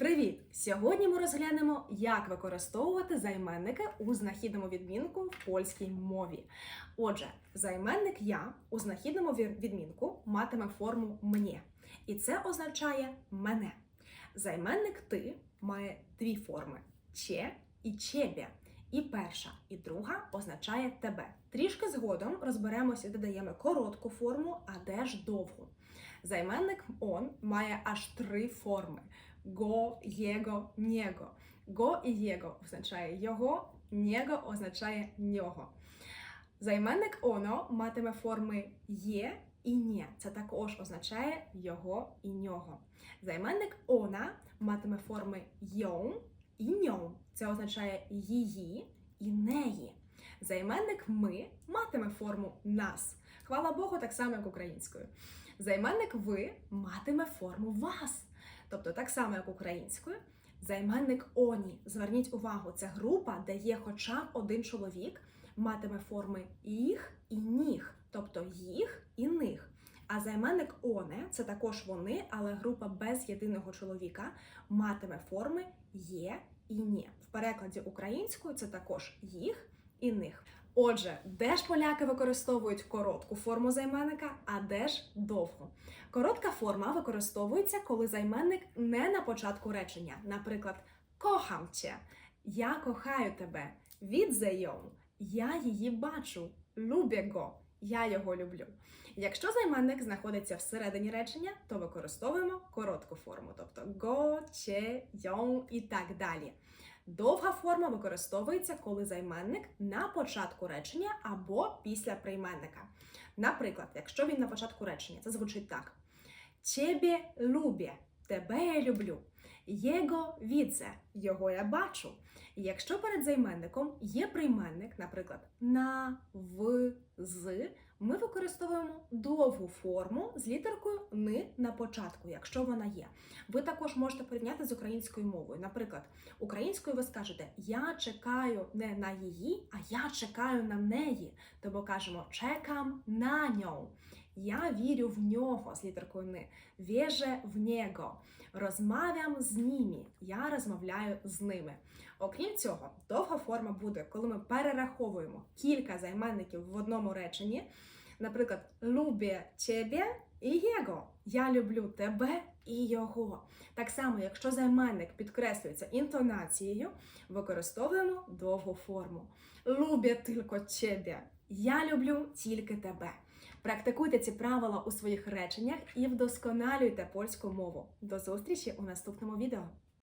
Привіт! Сьогодні ми розглянемо, як використовувати займенники у знахідному відмінку в польській мові. Отже, займенник я у знахідному відмінку матиме форму «мне», і це означає мене. Займенник ти має дві форми че і чебе. І перша, і друга означає тебе. Трішки згодом розберемося і додаємо коротку форму, а де ж довгу. Займенник он має аж три форми: го, єго, нєго. Го і єго означає його, нєго означає нього. Займенник оно матиме форми є і нє. Це також означає його і нього. Займенник она матиме форми йон і ньон. Це означає її і неї. Займенник ми матиме форму нас. Хвала Богу, так само, як українською. Займенник ви матиме форму вас. Тобто так само, як українською. Займенник оні. Зверніть увагу, це група, де є хоча б один чоловік, матиме форми їх і ніг, тобто їх і них. А займенник оне це також вони, але група без єдиного чоловіка матиме форми є і ні. В перекладі українською це також їх і. Отже, де ж поляки використовують коротку форму займенника, а де ж довгу? Коротка форма використовується, коли займенник не на початку речення. Наприклад, кохам cię, я кохаю тебе, відзейом, я її бачу, люблю го, я його люблю. Якщо займенник знаходиться всередині речення, то використовуємо коротку форму, тобто го, че, йон і так далі. Довга форма використовується, коли займенник на початку речення або після прийменника. Наприклад, якщо він на початку речення, це звучить так: Ciebie lubię, тебе я люблю. Його відзе, його я бачу. І якщо перед займенником є прийменник, наприклад, на, в, з, ми використовуємо довгу форму з літеркою ни на початку, якщо вона є. Ви також можете порівняти з українською мовою. Наприклад, українською ви скажете Я чекаю не на її, а я чекаю на неї. Тобто кажемо чекам на нього. Я вірю в нього з літеркою ни. Віже в нього. Розмовлям з ними. Я розмовляю з ними. Окрім цього, довга форма буде, коли ми перераховуємо кілька займенників в одному реченні. Наприклад, любе тебе і його. Я люблю тебе і його. Так само, якщо займенник підкреслюється інтонацією, використовуємо довгу форму. Любе тільки тебе. Я люблю тільки тебе. Практикуйте ці правила у своїх реченнях і вдосконалюйте польську мову. До зустрічі у наступному відео.